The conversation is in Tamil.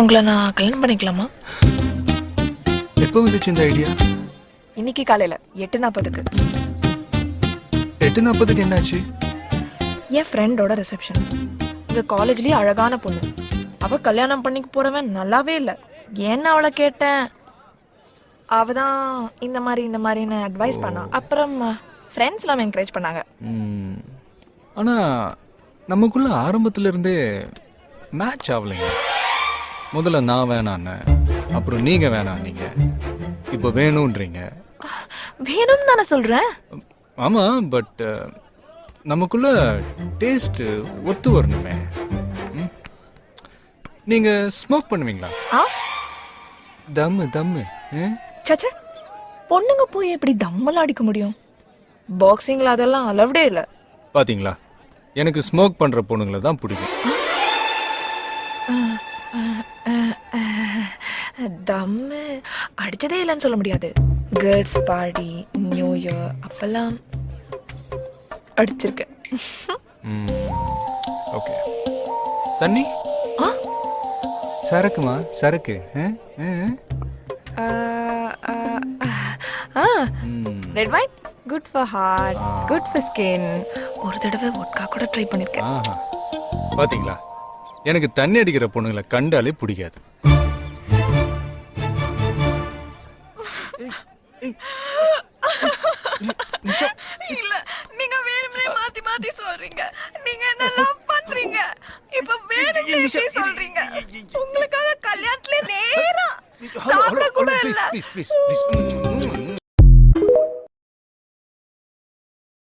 உங்களை நான் கல்யாணம் பண்ணிக்கலாமா? எப்போ வந்துச்சு இந்த ஐடியா இன்னைக்கு காலையில எட்டு நாற்பதுக்கு எட்டு நாற்பதுக்கு என்னாச்சு? என் ஃப்ரெண்டோட ரிசப்ஷன் இந்த காலேஜ்லயே அழகான பொண்ணு. அவ கல்யாணம் பண்ணிக்க போறவன் நல்லாவே இல்லை. ஏன்னு அவளை கேட்டேன்? அவ தான் இந்த மாதிரி இந்த மாதிரின்னு அட்வைஸ் பண்ணா. அப்புறம் ஃப்ரெண்ட்ஸ் எல்லாம் என்கரேஜ் பண்ணாங்க. ம், ஆனா நமக்குள்ள ஆரம்பத்துல இருந்தே மேட்ச் ஆகலைங்க முதல்ல நான் வேணான்னு அப்புறம் நீங்க வேணாம் நீங்க. இப்போ வேணுன்றீங்க வேணும்னு தானே சொல்றேன். ஆமா பட் நமக்குள்ள டேஸ்ட் ஒத்து வரணுமே? நீங்க ஸ்மோக் பண்ணுவீங்களா? தம்மு தம்மு? சச்ச பொண்ணுங்க போய் எப்படி தம்மெல்லாம் அடிக்க முடியும்? பாக்ஸிங்ல அதெல்லாம் அலவுடே இல்லை. பாத்தீங்களா? எனக்கு ஸ்மோக் பண்ற பொண்ணுங்களை தான் பிடிக்கும். தம்மு அடிச்சதே இல்லைன்னு சொல்ல முடியாது. கேர்ள்ஸ் பார்ட்டி நியூ இயர் அப்பெல்லாம் அடிச்சிருக்கேன். ஓகே. தண்ணி? ஆ? சரக்குமா? சரக்கு. Red wine good for heart good for skin ஒரு தடவை ஒட்கா கூட ட்ரை பண்ணிருக்கேன். ஆஹா. பாத்தீங்களா? எனக்கு தண்ணி அடிக்கிற பொண்ணுங்களை கண்டாலே பிடிக்காது. இல்ல நீங்க வேணும்னே மாத்தி மாத்தி சொல்றீங்க. நீங்க என்ன லவ் பண்றீங்க? இப்ப வேணும்னே சொல்றீங்க. உங்களுக்காக கல்யாணத்துல நேரா சாப்பிட கூட இல்ல. Please please please